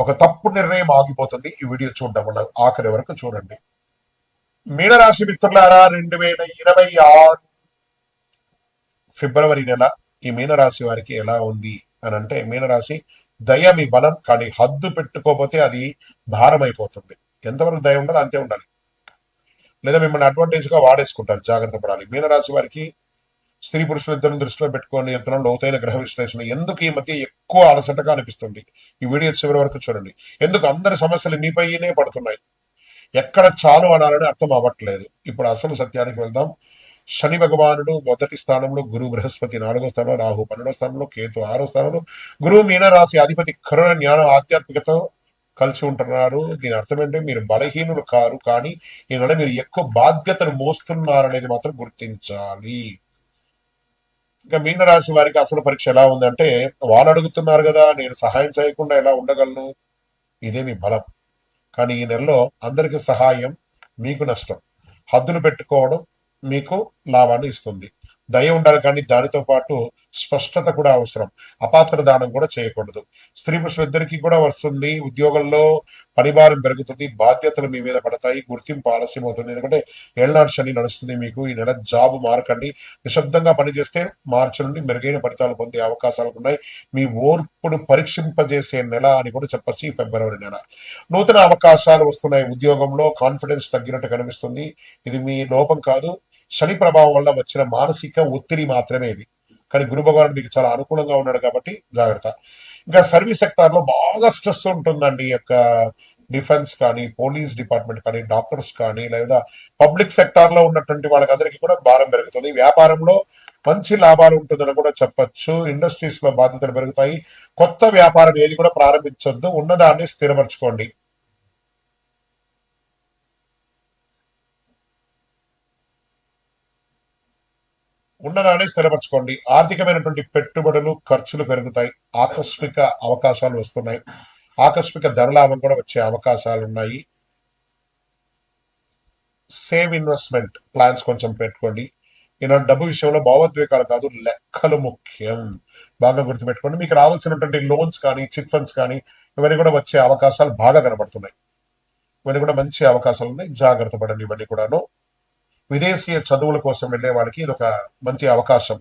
ఒక తప్పు నిర్ణయం ఆగిపోతుంది. ఈ వీడియో చూడడం వల్ల ఆఖరి వరకు చూడండి. మీనరాశి మిత్రులారా రెండు వేల ఇరవై ఆరు ఫిబ్రవరి నెల ఈ మీనరాశి వారికి ఎలా ఉంది అని అంటే మీనరాశి దయ మీ బలం కానీ హద్దు పెట్టుకోకపోతే అది భారమైపోతుంది. ఎంతవరకు దయ ఉండాలి అంతే ఉండాలి. లేదా మిమ్మల్ని అడ్వాంటేజ్గా వాడేసుకుంటారు. జాగ్రత్త పడాలి. మీనరాశి వారికి స్త్రీ పురుషులిద్దరిని దృష్టిలో పెట్టుకొని ఎంతలో లోతైన గ్రహ విశ్లేషణ ఎందుకు ఈ మధ్య ఎక్కువ అలసటగా అనిపిస్తుంది? ఈ వీడియో చివరి వరకు చూడండి. ఎందుకు అందరి సమస్యలు మీపైనే పడుతున్నాయి? ఎక్కడ చాలు అనాలని అర్థం అవ్వట్లేదు. ఇప్పుడు అసలు సత్యానికి వెళ్దాం. శని భగవానుడు మొదటి స్థానంలో గురు బృహస్పతి నాలుగో స్థానంలో రాహు పన్నెండో స్థానంలో కేతు ఆరో స్థానంలో గురువు మీనరాశి అధిపతి కరుణ జ్ఞానం ఆధ్యాత్మికతో కలిసి ఉంటున్నారు. దీని అర్థం ఏంటంటే మీరు బలహీనులు కారు కానీ ఈ మీరు ఎక్కువ బాధ్యతను మోస్తున్నారనేది మాత్రం గుర్తించాలి. ఇంకా మీనరాశి వారికి అసలు పరీక్ష ఎలా ఉందంటే వాళ్ళు అడుగుతున్నారు కదా నేను సహాయం చేయకుండా ఎలా ఉండగలను? ఇదే మీ బలం. కానీ ఈ నెలలో అందరికి సహాయం మీకు నష్టం. హద్దులు పెట్టుకోవడం మీకు లాభాన్ని ఇస్తుంది. దయ ఉండాలి కానీ దానితో పాటు స్పష్టత కూడా అవసరం. అపాత్ర దానం కూడా చేయకూడదు. స్త్రీ పురుషులు కూడా వస్తుంది. ఉద్యోగంలో పనిభారం పెరుగుతుంది. బాధ్యతలు మీ మీద పడతాయి. గుర్తింపు ఆలస్యం అవుతుంది. ఎందుకంటే ఏళ్ళనాడు శని నడుస్తుంది మీకు. ఈ నెల జాబ్ మారకండి. నిశ్శబ్దంగా పనిచేస్తే మార్చి నుండి మెరుగైన ఫలితాలు పొందే అవకాశాలు ఉన్నాయి. మీ ఓర్పును పరీక్షింపజేసే నెల అని కూడా చెప్పొచ్చు ఈ ఫిబ్రవరి నెల. నూతన అవకాశాలు వస్తున్నాయి. ఉద్యోగంలో కాన్ఫిడెన్స్ తగ్గినట్టు కనిపిస్తుంది. ఇది మీ లోపం కాదు. శని ప్రభావం వల్ల వచ్చిన మానసిక ఒత్తిడి మాత్రమే ఇది. కానీ గురు భగవానుడు మీకు చాలా అనుకూలంగా ఉన్నాడు కాబట్టి జాగ్రత్త. ఇంకా సర్వీస్ సెక్టార్లో బాగా స్ట్రెస్ ఉంటుందండి ఈ యొక్క డిఫెన్స్ కానీ పోలీస్ డిపార్ట్మెంట్ కానీ డాక్టర్స్ కానీ లేదా పబ్లిక్ సెక్టార్లో ఉన్నటువంటి వాళ్ళకందరికీ కూడా భారం పెరుగుతుంది. వ్యాపారంలో మంచి లాభాలు ఉంటుందని కూడా చెప్పొచ్చు. ఇండస్ట్రీస్లో బాధ్యతలు పెరుగుతాయి. కొత్త వ్యాపారం ఏది కూడా ప్రారంభించొద్దు. ఉన్నదాన్ని స్థిరపరచుకోండి. ఉన్నదాన్ని స్థిరపరచుకోండి. ఆర్థికమైనటువంటి పెట్టుబడులు ఖర్చులు పెరుగుతాయి. ఆకస్మిక అవకాశాలు వస్తున్నాయి. ఆకస్మిక ధనలాభం కూడా వచ్చే అవకాశాలు ఉన్నాయి సేవ్ ఇన్వెస్ట్మెంట్ ప్లాన్స్ కొంచెం పెట్టుకోండి. ఇలాంటి డబ్బు విషయంలో భావోద్వేగాలు కాదు లెక్కలు ముఖ్యం. బాగా గుర్తుపెట్టుకోండి. మీకు రావాల్సినటువంటి లోన్స్ కానీ చిట్ ఫండ్స్ కానీ ఇవన్నీ కూడా వచ్చే అవకాశాలు బాగా కనబడుతున్నాయి. ఇవన్నీ కూడా మంచి అవకాశాలు ఉన్నాయి. జాగ్రత్త పడండి ఇవన్నీ కూడాను. విదేశీయ చదువుల కోసం వెళ్ళే వాళ్ళకి ఇది ఒక మంచి అవకాశం.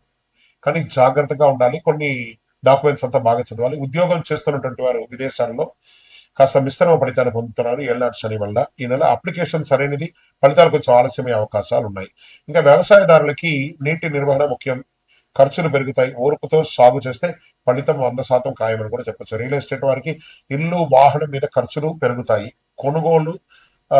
కానీ జాగ్రత్తగా ఉండాలి. కొన్ని డాక్యుమెంట్స్ అంతా బాగా చదవాలి. ఉద్యోగం చేస్తున్నటువంటి వారు విదేశాల్లో కాస్త మిశ్రమ ఫలితాన్ని పొందుతున్నారు ఏళ్ళనాడు శని వల్ల. ఈ నెల అప్లికేషన్ సరైనది. ఫలితాలు కొంచెం ఆలస్యమయ్యే అవకాశాలు ఉన్నాయి. ఇంకా వ్యవసాయదారులకి నీటి నిర్వహణ ముఖ్యం. ఖర్చులు పెరుగుతాయి. ఓర్పుతో సాగు చేస్తే ఫలితం వంద శాతం ఖాయమని కూడా చెప్పచ్చు. రియల్ ఎస్టేట్ వారికి ఇల్లు వాహనం మీద ఖర్చులు పెరుగుతాయి. కొనుగోలు ఆ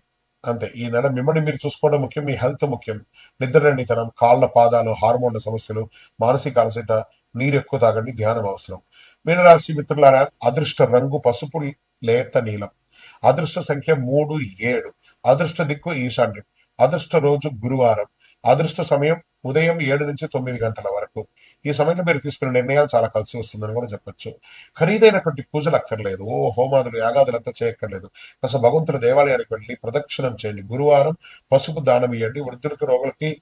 అంతే. ఈ నెల మిమ్మల్ని మీరు చూసుకోవడం ముఖ్యం మీ హెల్త్ ముఖ్యం. నిద్రలేనితనం కాళ్ళ పాదాలు హార్మోన్ల సమస్యలు మానసిక అలసట నీరు ఎక్కువ తాగండి ధ్యానం అవసరం. మీనరాశి మిత్రులారా అదృష్ట రంగు పసుపు లేత నీలం. అదృష్ట సంఖ్య మూడు ఏడు. అదృష్ట దిక్కు ఈశాన్యం. అదృష్ట రోజు గురువారం. అదృష్ట సమయం ఉదయం ఏడు నుంచి తొమ్మిది గంటల వరకు. ఈ సమయంలో మీరు తీసుకునే నిర్ణయాలు చాలా కలిసి వస్తుందని కూడా చెప్పొచ్చు. ఖరీదైనటువంటి పూజలు అక్కర్లేదు. ఓ హోమాదులు యాగాదులు అంతా చేయక్కర్లేదు. కాస్త భగవంతుడి దేవాలయానికి వెళ్ళి ప్రదక్షిణం చేయండి. గురువారం పసుపు దానం ఇవ్వండి వృద్ధులకు రోగులకి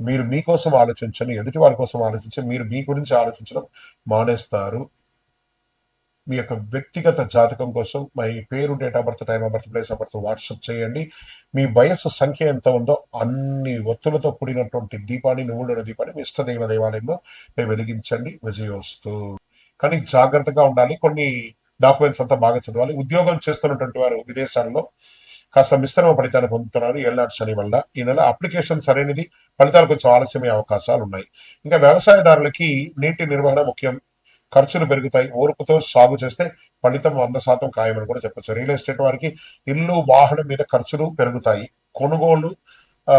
మీరు మీకోసం ఆలోచించండి ఎదుటి వారి కోసం ఆలోచించి మీరు మీ గురించి ఆలోచించడం మానేస్తారు. మీ యొక్క వ్యక్తిగత జాతకం కోసం మీ పేరు date of birth time of birth place of birth WhatsApp చేయండి. మీ వయస్సు సంఖ్య ఎంత ఉందో అన్ని ఒత్తులతో కూడినటువంటి దీపాన్ని నువ్వుల దీపాన్ని మీ ఇష్టదైవ దేవాలయంలో మేము వెలిగించండి. విజయోస్తు. కానీ జాగ్రత్తగా ఉండాలి. కొన్ని డాక్యుమెంట్స్ అంతా బాగా చదవాలి. ఉద్యోగం చేస్తున్నటువంటి వారు విదేశాల్లో కాస్త మిశ్రమ ఫలితాన్ని పొందుతున్నారు ఏళ్ళనాటి శని వల్ల ఈ నెల అప్లికేషన్ సరైనది ఫలితాలు కొంచెం ఆలస్యమయ్యే అవకాశాలు ఉన్నాయి. ఇంకా వ్యవసాయదారులకి నీటి నిర్వహణ ముఖ్యం. ఖర్చులు పెరుగుతాయి. ఓర్పుతో సాగు చేస్తే ఫలితం వంద శాతం ఖాయమని కూడా చెప్పచ్చు. రియల్ ఎస్టేట్ వారికి ఇల్లు వాహనం మీద ఖర్చులు పెరుగుతాయి. కొనుగోలు ఆ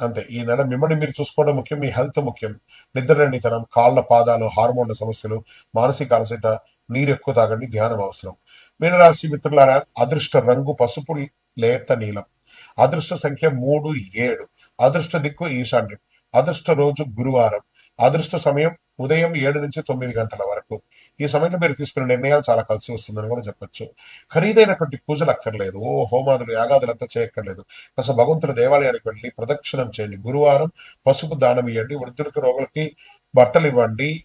అంతే. ఈ నెల మిమ్మల్ని మీరు చూసుకోవడం ముఖ్యం మీ హెల్త్ ముఖ్యం. నిద్రలేనితనం కాళ్ళ పాదాలు హార్మోన్ల సమస్యలు మానసిక అలసట నీరు ఎక్కువ తాగండి ధ్యానం అవసరం. మీనరాశి మిత్రులారా అదృష్ట రంగు పసుపు లేత నీలం. అదృష్ట సంఖ్య మూడు ఏడు. అదృష్ట దిక్కు ఈశాన్యం. అదృష్ట రోజు గురువారం. అదృష్ట సమయం ఉదయం ఏడు నుంచి తొమ్మిది గంటల వరకు. ఈ సమయంలో మీరు తీసుకునే నిర్ణయాలు చాలా కలిసి వస్తుందని కూడా చెప్పొచ్చు. ఖరీదైనటువంటి పూజలు అక్కర్లేదు. ఓ హోమాదులు యాగాదులు అంతా చేయక్కర్లేదు. కాస్త భగవంతుల దేవాలయానికి వెళ్ళి ప్రదక్షిణం చేయండి. గురువారం పసుపు దానం ఇవ్వండి వృద్ధులకు రోగులకి బట్టలు ఇవ్వండి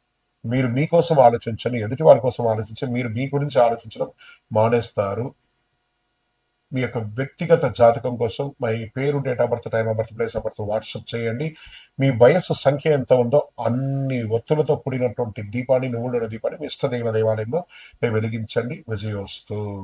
మీరు మీకోసం ఆలోచించండి ఎదుటి వారి కోసం ఆలోచించి మీరు మీ గురించి ఆలోచించడం మానేస్తారు. మీ యొక్క వ్యక్తిగత జాతకం కోసం మీ పేరు date of birth time of birth place of birth WhatsApp చేయండి. మీ వయస్సు సంఖ్య ఎంత ఉందో అన్ని ఒత్తులతో కూడినటువంటి దీపాన్ని నువ్వుల దీపాన్ని మీ ఇష్టదైవ దేవాలయంలో మేము వెలిగించండి. విజయోస్తు.